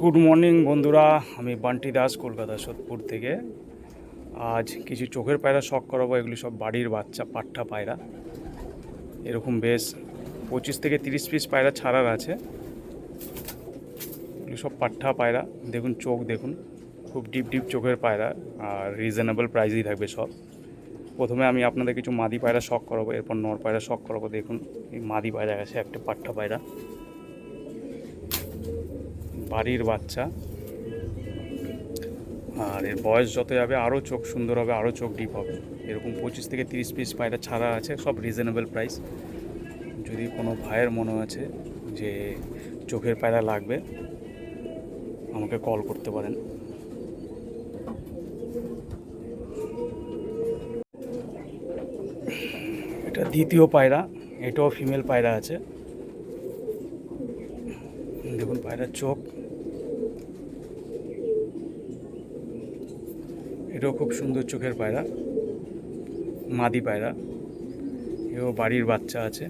Good morning বন্ধুরা। আমি বান্টি দাস, কলকাতা সোদপুর থেকে। আজ কিছু চোখের পায়রা শখ করাবো, এগুলি সব বাড়ির বাচ্চা পাট্টা পায়রা। এরকম বেশ পঁচিশ থেকে তিরিশ পিস পায়রা ছাড়ার আছে। এগুলি সব পাট্টা পায়রা। দেখুন, চোখ দেখুন, খুব ডিপ ডিপ চোখের পায়রা আর রিজনেবল প্রাইসেই থাকবে সব। প্রথমে আমি আপনাদের কিছু মাদি পায়রা শখ করাবো, এরপর নর পায়রা শখ করাবো। দেখুন, এই মাদি পায়রা আছে, একটা পাট্টা পায়রা। বাড়ির বাচ্চা। আর এর বয়স যত যাবে, আরও চোখ সুন্দর হবে, আরও চোখ ডিপ হবে। এরকম পঁচিশ থেকে তিরিশ পিস পায়রা ছাড়া আছে, সব রিজনেবল প্রাইস যদি কোনো ভাইয়ের মনে আছে যে চোখের পায়রা লাগবে, আমাকে কল করতে পারেন। এটা দ্বিতীয় পায়রা, এটাও ফিমেল পায়রা আছে। দেখুন পায়রার চোখ। এটাও খুব সুন্দর চোখের পায়রা, মাদি পায়রা। এও বাড়ির বাচ্চা আছে।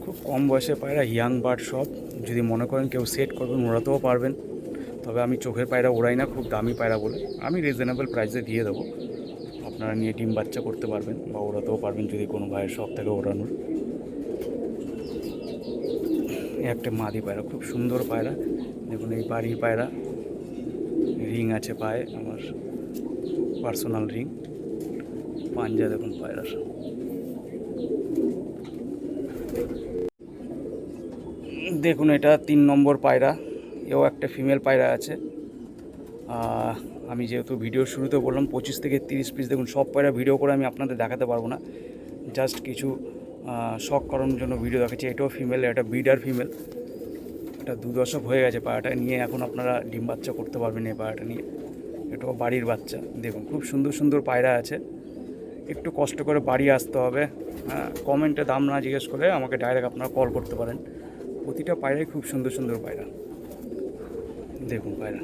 খুব কম বয়সে পায়রা, ইয়াং বার্ড সব। যদি মনে করেন কেউ সেট করবেন, ওড়াতেও পারবেন। তবে আমি চোখের পায়রা ওড়াই না, খুব দামি পায়রা বলে। আমি রিজনেবল প্রাইসে দিয়ে দেবো। আপনারা নিয়ে ডিম বাচ্চা করতে পারবেন বা ওড়াতেও পারবেন যদি কোনো ভাইয়ের শখ থাকে ওড়ানোর। একটা মাদি পায়রা, খুব সুন্দর পায়রা। দেখুন এই বাড়ির পায়রা। রিং আছে পায়ে, আমার পার্সোনাল রিং। পাঞ্জা দেখুন পায়রার। দেখুন এটা তিন নম্বর পায়রা, এও একটা ফিমেল পায়রা আছে। আমি যেহেতু ভিডিও শুরুতে বললাম, পঁচিশ থেকে তিরিশ পিস দেখুন, সব পায়রা ভিডিও করে আমি আপনাদের দেখাতে পারব না। জাস্ট কিছু শখ করানোর জন্য ভিডিও দেখাচ্ছি। এটাও ফিমেল এটা ব্রিডার ফিমেল এটা দু দশক হয়ে গেছে পায়রাটা নিয়ে। এখন আপনারা ডিম বাচ্চা করতে পারবেন এই পায়রাটা নিয়ে। এটাও বাড়ির বাচ্চা। দেখুন, খুব সুন্দর সুন্দর পায়রা আছে। একটু কষ্ট করে বাড়ি আসতে হবে। হ্যাঁ কমেন্টে দাম না জিজ্ঞেস করে আমাকে ডাইরেক্ট আপনারা কল করতে পারেন। প্রতিটা পায়রাই খুব সুন্দর সুন্দর পায়রা। দেখুন পায়রা।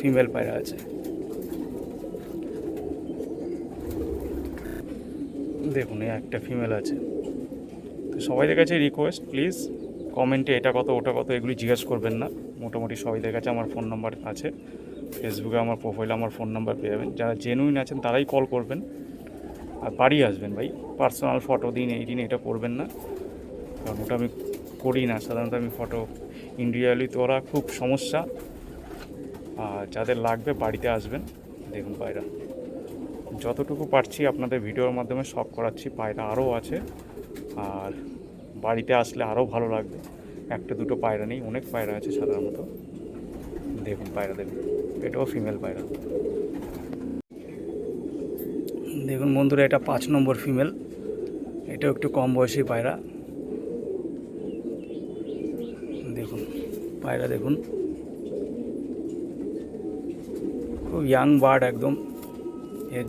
ফিমেল পায়রা আছে। দেখুন একটা ফিমেল আছে। তো সবাইদের কাছে রিকোয়েস্ট প্লিজ কমেন্টে এটা কত, ওটা কত, এগুলি জিজ্ঞেস করবেন না। মোটামুটি সবাইদের কাছে আমার ফোন নাম্বার আছে। ফেসবুকে আমার প্রোফাইলে আমার ফোন নাম্বার পেয়ে যাবেন। যারা জেনুইন আছেন, তারাই কল করবেন। আর বাড়ি আসবেন ভাই পার্সোনাল ফটো দিন, এই দিন এটা করবেন না। কারণ ওটা আমি করি না। সাধারণত আমি ফটো ইন্ডিয়ালি তো ওরা খুব সমস্যা। আর যাদের লাগবে বাড়িতে আসবেন, দেখুন পায়রা যতটুকু পারছি আপনাদের ভিডিওর মাধ্যমে সব করাচ্ছি, পায়রা আরও আছে। আর বাড়িতে আসলে আরও ভালো লাগবে। একটা দুটো পায়রা নেই, অনেক পায়রা আছে সাধারণত। দেখুন পায়রা দেখুন এটাও ফিমেল পায়রা। দেখুন বন্ধুরা, এটা পাঁচ নম্বর ফিমেল এটাও একটু কম বয়সী পায়রা। দেখুন পায়রা দেখুন। খুব ইয়াং বার্ড একদম।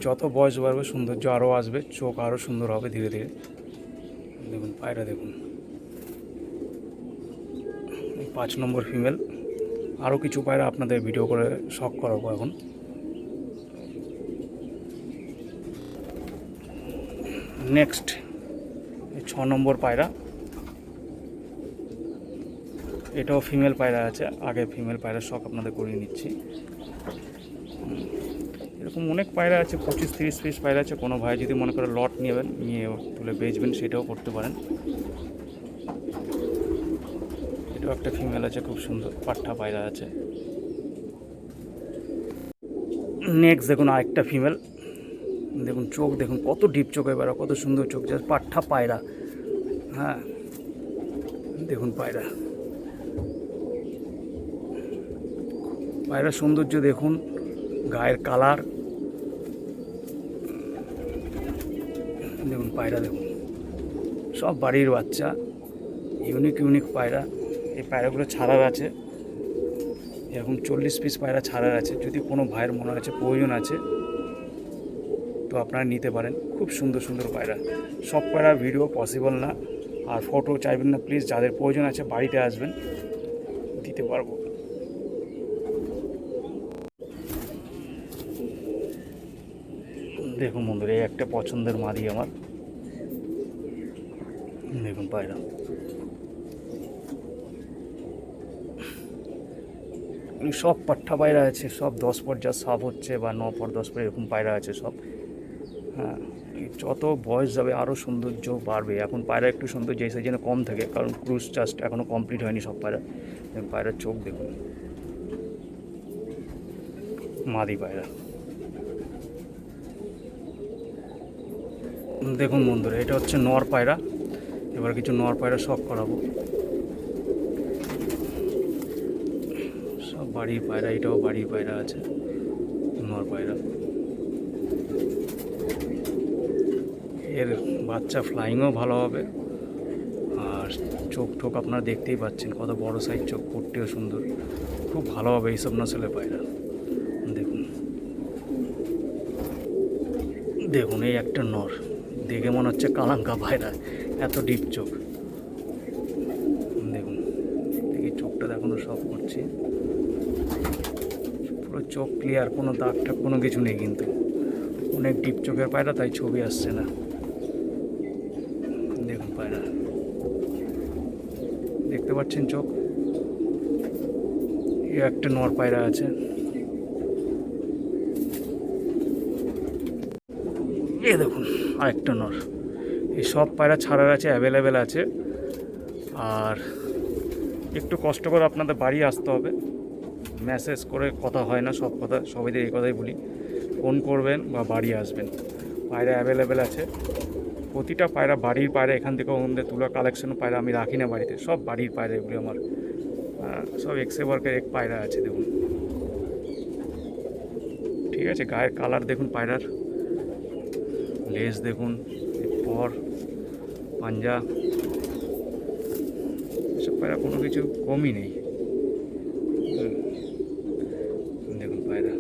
যত বয়স বাড়বে, সৌন্দর্য আরও আসবে, চোখ আরও সুন্দর হবে ধীরে ধীরে। দেখুন, পায়রা দেখুন। পাঁচ নম্বর ফিমেল। আরও কিছু পায়রা আপনাদের ভিডিও করে শখ করাবো এখন। নেক্সট ছ নম্বর পায়রা। এটাও ফিমেল পায়রা আছে, আগে ফিমেল পায়রার শখ আপনাদের করিয়ে নিচ্ছি। এরকম অনেক পায়রা আছে, পঁচিশ তিরিশ পিস পায়রা আছে। কোনো ভাই যদি মনে করে লট নেবেন, নিয়ে তুলে বেচবেন, সেটাও করতে পারেন। এটাও একটা ফিমেল আছে, খুব সুন্দর পাট্টা পায়রা আছে। নেক্সট দেখুন আরেকটা ফিমেল দেখুন চোখ, দেখুন কত ডিপ চোখ এবার, কত সুন্দর চোখ জাস্ট পাট্টা পায়রা। হ্যাঁ দেখুন পায়রা। পায়রার সৌন্দর্য দেখুন, গায়ের কালার দেখুন, পায়রা দেখুন। সব বাড়ির বাচ্চা ইউনিক ইউনিক পায়রা। এই পায়রাগুলো ছাড়ার আছে। এরকম চল্লিশ পিস পায়রা ছাড়ার আছে। যদি কোনো ভাইয়ের মনে আছে প্রয়োজন আছে, তো আপনারা নিতে পারেন। খুব সুন্দর সুন্দর পায়রা। সব পায়রা ভিডিও পসিবল না। আর ফটো চাইবেন না প্লিজ যাদের প্রয়োজন আছে, বাড়িতে আসবেন। দিতে পারব। দেখুন বন্ধুরা, এই একটা পছন্দের মাদি আমার। দেখুন পায়রা। সব পাট্টা পায়রা আছে, সব দশ পর যা সাফ হচ্ছে বা ন পর দশ পর এরকম পায়রা আছে সব। হ্যাঁ যত বয়স যাবে আরও সৌন্দর্য বাড়বে। এখন পায়রা একটু সৌন্দর্য এই সিজনে কম থাকে, কারণ ক্রুজ চাষটা এখনও কমপ্লিট হয়নি সব পায়রা। পায়রার চোখ দেখুন। মাদি পায়রা। দেখুন বন্ধুরা, এটা হচ্ছে নর পায়রা। এবার কিছু নর পায়রা শখ করাবো। সব বাড়ির পায়রা, এটাও বাড়ির পায়রা আছে নর পায়রা। এর বাচ্চা ফ্লাইংও ভালো হবে। আর চোখ টোক আপনারা দেখতেই পাচ্ছেন, কত বড় সাইজ চোখ পড়তেও সুন্দর। খুব ভালো হবে এইসব নসলের পায়রা। দেখুন। দেখুন, এই একটা নর দেখে মনে হচ্ছে কালাঙ্কা পায়রা এত ডিপ চোখ। দেখুন, দেখি চোখটা দেখানো সব করছি। পুরো চোখ ক্লিয়ার কোনো দাগ টাগ, কোনো কিছু নেই কিন্তু। অনেক ডিপ চোখের পায়রা, তাই ছবি আসছে না। দেখুন পায়রা। দেখতে পাচ্ছেন চোখ? এই একটা নর পায়রা আছে। এ দেখুন। আরেকটা নর। এই সব পায়রা ছাড়ার আছে অ্যাভেলেবেল আছে। আর একটু কষ্ট করে আপনাদের বাড়ি আসতে হবে। মেসেজ করে কথা হয় না, সব কথা, সবাইদের এই কথাই বলি। ফোন করবেন বা বাড়ি আসবেন। পায়রা অ্যাভেলেবেল আছে। প্রতিটা পায়রা বাড়ির পায়রা, এখান থেকে ওদের তুলা কালেকশন পায়রা আমি রাখি না বাড়িতে। সব বাড়ির পায়রা এগুলি আমার। সব এক্সে ওয়ার্কের এক পায়রা আছে, দেখুন। ঠিক আছে, গায়ের কালার দেখুন পায়রার। লেজ দেখুন পর পাঞ্জা। এসব পায়রা কোনো কিছু কমই নেই। দেখুন পায়রা।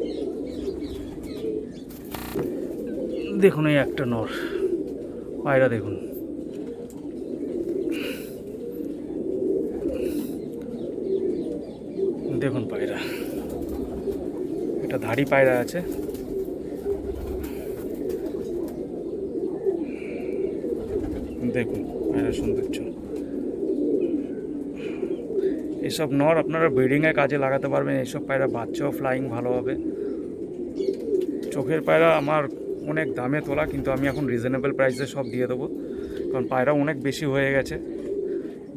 দেখুন এই একটা নর। পায়রা দেখুন। দেখুন পায়রা। এটা ধাড়ি পায়রা আছে। দেখুন পায়রা সৌন্দর্য। এসব নর আপনারা ব্রিডিংয়ে কাজে লাগাতে পারবেন এইসব পায়রা বাচ্চাও ফ্লাইং ভালো হবে। চোখের পায়রা আমার অনেক দামে তোলা, কিন্তু আমি এখন রিজনেবল প্রাইসে সব দিয়ে দেবো, কারণ পায়রা অনেক বেশি হয়ে গেছে।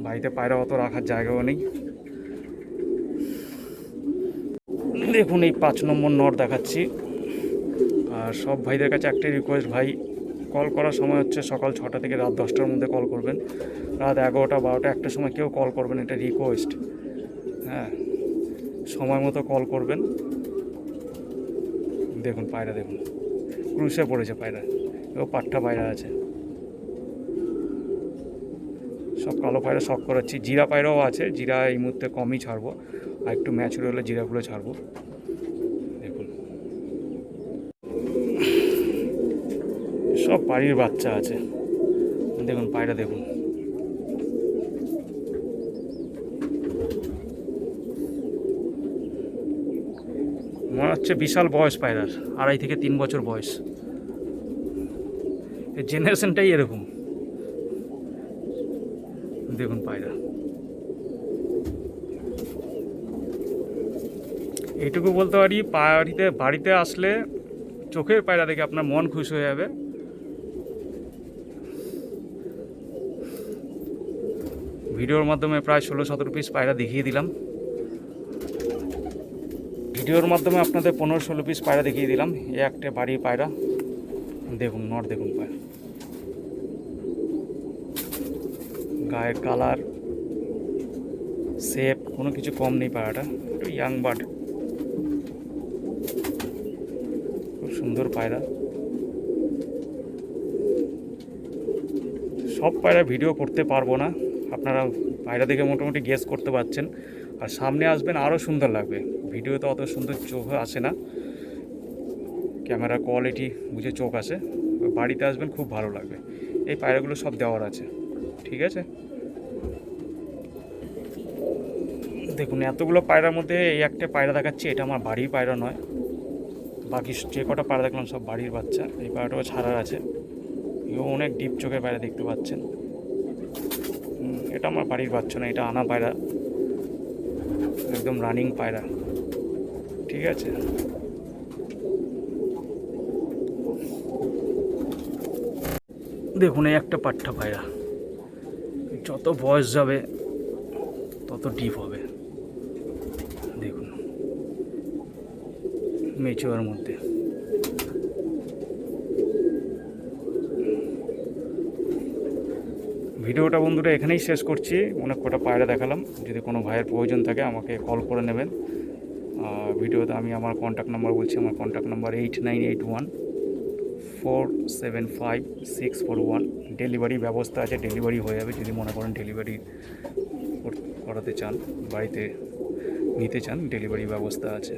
বাড়িতে পায়রা অত রাখার জায়গাও নেই। দেখুন এই পাঁচ নম্বর নর দেখাচ্ছি। আর সব ভাইদের কাছে একটাই রিকোয়েস্ট ভাই কল করার সময় হচ্ছে সকাল ছটা থেকে রাত দশটার মধ্যে কল করবেন। রাত এগারোটা, বারোটা একটার সময় কেউ কল করবেন, এটা রিকোয়েস্ট হ্যাঁ সময় মতো কল করবেন। দেখুন, পায়রা দেখুন। ক্রুশে পড়েছে পায়রা। এও পাট্টা পায়রা আছে। সব কালো পায়রা শখ করাচ্ছি। জিরা পায়রাও আছে, জিরা এই মুহূর্তে কমই ছাড়বো। আর একটু ম্যাচুর হলে জিরাগুলো ছাড়বো। সব বাড়ির বাচ্চা আছে। দেখুন, পায়রা দেখুন। মনে হচ্ছে বিশাল বয়স পায়রার, আড়াই থেকে তিন বছর বয়স। এই জেনারেশনটাই এরকম। দেখুন পায়রা। এইটুকু বলতে পারি, বাড়িতে বাড়িতে আসলে চোখের পায়রা দেখে আপনার মন খুশি হয়ে যাবে। ভিডিওর মাধ্যমে প্রায় ষোলো সতেরো পিস পায়রা দেখিয়ে দিলাম। ভিডিওর মাধ্যমে আপনাদের পনেরো ষোলো পিস পায়রা দেখিয়ে দিলাম। এ একটা বাড়ির পায়রা। দেখুন নট দেখুন পায়রা। গায়ের কালার শেপ কোনো কিছু কম নেই পায়রাটা। একটু ইয়াং বার্ড খুব সুন্দর পায়রা। সব পায়রা ভিডিও করতে পারব না। আপনারা পায়রা দেখে মোটামুটি গেস করতে পারছেন। আর সামনে আসবেন আরও সুন্দর লাগবে। ভিডিওতে অত সুন্দর চোখ আসে না। ক্যামেরা কোয়ালিটি বুঝে চোখ আসে। বাড়িতে আসবেন খুব ভালো লাগবে। এই পায়রাগুলো সব দেওয়ার আছে। ঠিক আছে? দেখুন, এতগুলো পায়রার মধ্যে এই একটা পায়রা দেখাচ্ছি, এটা আমার বাড়ির পায়রা নয়। বাকি যে কটা পায়রা দেখলাম সব বাড়ির বাচ্চা। এই পায়রাটাও ছাড়ার আছে। এও অনেক ডিপ চোখের পায়রা দেখতে পাচ্ছেন। এটা আমার বাড়ির বাচ্চা না, এটা আনা পায়রা। একদম রানিং পায়রা। ঠিক আছে? দেখুন, এই একটা পাট্টা পায়রা। যত বয়স যাবে, তত ডিপ হবে। দেখুন মেচুয়ার মধ্যে। ভিডিওটা বন্ধুরা এখানেই শেষ করছি। অনেক কটা পায়রা দেখালাম। যদি কোনো ভাইয়ের প্রয়োজন থাকে, আমাকে কল করে নেবেন। ভিডিওতে আমি আমার কন্ট্যাক্ট নাম্বার বলছি, আমার contact number eight nine eight one four seven five six four one delivery ব্যবস্থা আছে ডেলিভারি হয়ে যাবে। যদি মনে করেন ডেলিভারি করাতে চান, বাড়িতে নিতে চান ডেলিভারি ব্যবস্থা আছে।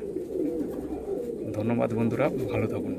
ধন্যবাদ বন্ধুরা, ভালো থাকুন।